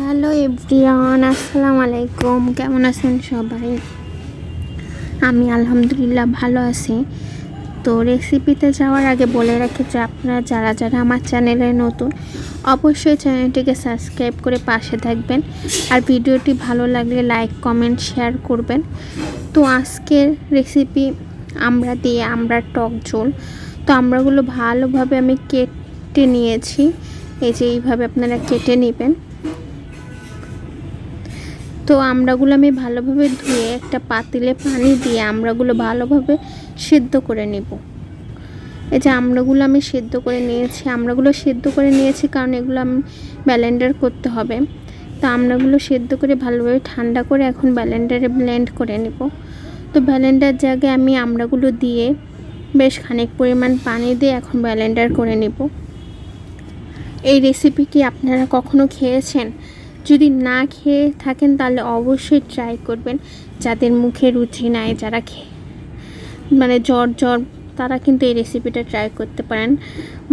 Hello everyone আসসালামু আলাইকুম কেমন আছেন সবাই? আমি আলহামদুলিল্লাহ ভালো আছি। তো রেসিপিতে যাওয়ার আগে বলে রাখি যে আপনারা যারা যারা আমার চ্যানেলে নতুন, অবশ্যই চ্যানেলটিকে সাবস্ক্রাইব করে পাশে থাকবেন। আর ভিডিওটি ভালো লাগলে লাইক কমেন্ট শেয়ার করবেন। তো আজকের রেসিপি আমরা দিয়ে আমরা টক ঝোল। তো আমরাগুলো ভালোভাবে আমি কেটে নিয়েছি। এই যে এইভাবে আপনারা কেটে নেবেন। তো আমড়াগুলো আমি ভালোভাবে ধুয়ে একটা পাতিলে পানি দিয়ে আমড়াগুলো ভালোভাবে সেদ্ধ করে নেব। এই যে আমড়াগুলো আমি সেদ্ধ করে নিয়েছি আমড়াগুলো সেদ্ধ করে নিয়েছি কারণ এগুলো আমি ব্যালেন্ডার করতে হবে। তো আমড়াগুলো সেদ্ধ করে ভালোভাবে ঠান্ডা করে এখন ব্যালেন্ডারে ব্লেন্ড করে নেব। তো ব্যালেন্ডার জায়গায় আমি আমড়াগুলো দিয়ে বেশ খানিক পরিমাণ পানি দিয়ে এখন ব্যালেন্ডার করে নেব। এই রেসিপি কি আপনারা কখনো খেয়েছেন? যদি না খেয়ে থাকেন, তাহলে অবশ্যই ট্রাই করবেন। যাদের মুখে রুচি নাই, যারা মানে জ্বর জ্বর, তারা কিন্তু এই রেসিপিটা ট্রাই করতে পারেন।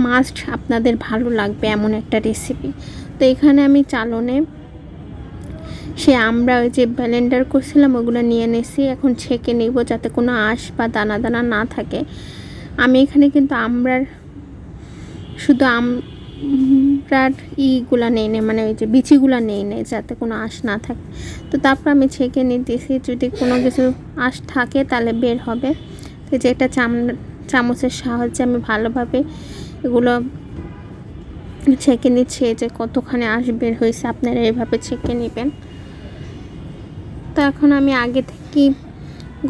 মাস্ট আপনাদের ভালো লাগবে এমন একটা রেসিপি তো এখানে আমি চালনে সে আমরা ওই যে ব্যালেন্ডার করছিলাম, ওগুলো নিয়ে নিয়েছি এখন ছেঁকে নিব যাতে কোনো আঁশ বা দানা দানা না থাকে। আমি এখানে কিন্তু আমরার, শুধু আম ইগুলা নেই নে মানে ওই যে বিচিগুলা নেই নেই যাতে কোনো আঁশ না থাকে। তো তারপর আমি ছেঁকে নিতেছি, যদি কোনো কিছু আঁশ থাকে তাহলে বের হবে। তো যেটা চাম, চামচের সাহায্যে আমি ভালোভাবে এগুলো ছেঁকে নিচ্ছি যে কতখানি আঁশ বের হয়েছে আপনারা এভাবে ছেঁকে নেবেন। তো এখন আমি আগে থেকেই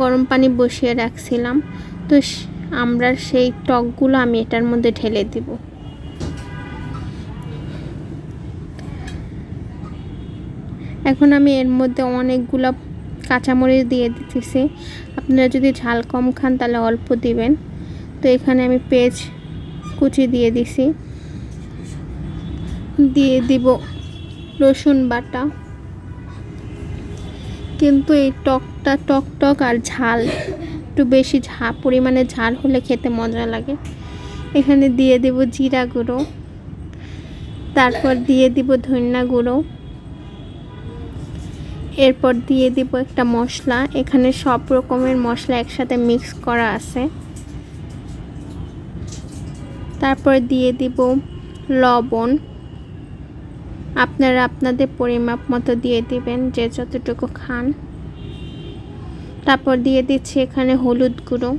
গরম পানি বসিয়ে রাখছিলাম। তো আমরা সেই টকগুলো আমি এটার মধ্যে ঢেলে দিব। এখন আমি এর মধ্যে অনেকগুলো কাঁচামরিচ দিয়ে দিতেছি। আপনারা যদি ঝাল কম খান তাহলে অল্প দিবেন। তো এখানে আমি পেঁয়াজ কুচি দিয়ে দিছি। দিয়ে দিব রসুন বাটা। কিন্তু এই টকটা টক টক আর ঝাল, একটু বেশি ঝা, পরিমাণে ঝাল হলে খেতে মজা লাগে। এখানে দিয়ে দেব জিরা গুঁড়ো। তারপর দিয়ে দিব ধনিয়া গুঁড়ো। এরপর দিয়ে দিব একটা মশলা। এখানে সব রকমের মশলা একসাথে মিক্স করা আছে। তারপর দিয়ে দিব লবণ। আপনারা আপনাদের পরিমাপ মতো দিয়ে দিবেন, যে যতটুকু খান। তারপর দিয়ে দিচ্ছি এখানে হলুদ গুঁড়ো।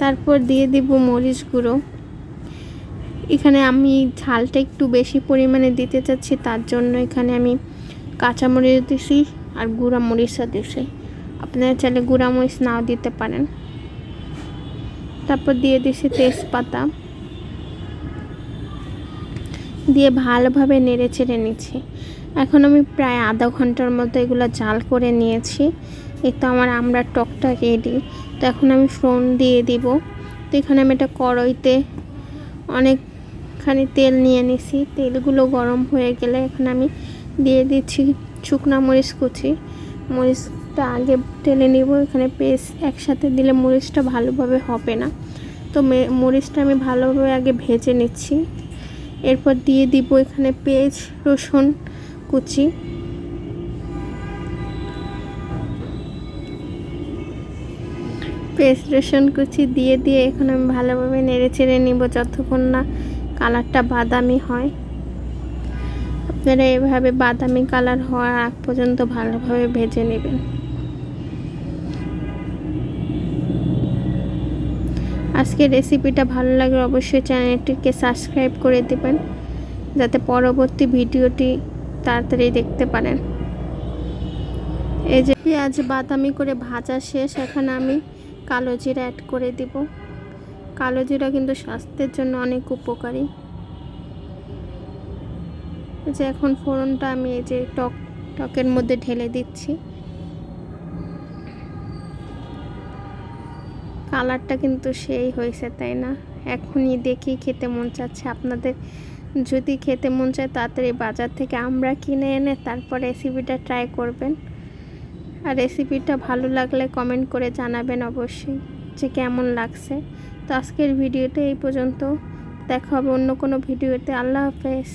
তারপর দিয়ে দিব মরিচ গুঁড়ো। এখানে আমি ঝালটা একটু বেশি পরিমাণে দিতে চাচ্ছি, তার জন্য এখানে আমি কাঁচামরিচ দিছি আর গুঁড়া মরিচা দিছি। আপনারা চাইলে গুঁড়া মরিচ নাও দিতে পারেন। তারপর দিয়ে দিছি তেজপাতা। দিয়ে ভালোভাবে নেড়ে চেড়ে নিচ্ছি। এখন আমি প্রায় আধা ঘণ্টার মতো এগুলো জাল করে নিয়েছি। এই তো আমার আমরা টকটা রেডি তো এখন আমি ফোন দিয়ে দিব। তো এখানে আমি এটা কড়াইতে অনেক খানি তেল নিয়ে নিছি। তেলগুলো গরম হয়ে গেলে এখন আমি দিয়ে দিচ্ছি শুকনা মরিচ কুচি। মরিচটা আগে টেলে নিব, এখানে পেস্ট একসাথে দিলে মরিচটা ভালোভাবে হবে না। তো মরিচটা আমি ভালোভাবে আগে ভেজে নিচ্ছি। এরপর দিয়ে দিব এখানে পেঁয়াজ, রসুন কুচি। পেস্ট রসুন কুচি দিয়ে দিয়ে এখন আমি ভালোভাবে নেড়ে চেড়ে নিব যতক্ষণ না কালারটা বাদামি হয়। আপনারা এভাবে বাদামি কালার হওয়ার আগ পর্যন্ত ভালোভাবে ভেজে নেবেন। আজকের রেসিপিটা ভালো লাগলে অবশ্যই চ্যানেলটিকে সাবস্ক্রাইব করে দেবেন, যাতে পরবর্তী ভিডিওটি তাড়াতাড়ি দেখতে পারেন। এই যে পেঁয়াজ বাদামি করে ভাজা শেষ, এখানে আমি কালো জিরা অ্যাড করে দিব। কালো জিরা কিন্তু স্বাস্থ্যের জন্য অনেক উপকারী। যে এখন ফোড়নটা আমি এই যে টক, টকের মধ্যে ঢেলে দিচ্ছি। কালারটা কিন্তু সেই হয়েছে, তাই না? এখনই দেখি খেতে মন চাচ্ছে। আপনাদের যদি খেতে মন চায় তাড়াতাড়ি বাজার থেকে আমরা কিনে এনে তারপর রেসিপিটা ট্রাই করবেন। আর রেসিপিটা ভালো লাগলে কমেন্ট করে জানাবেন অবশ্যই যে কেমন লাগছে। তো আজকের ভিডিওটা এই পর্যন্ত। দেখা হবে অন্য কোনো ভিডিওতে। আল্লাহ হাফেজ।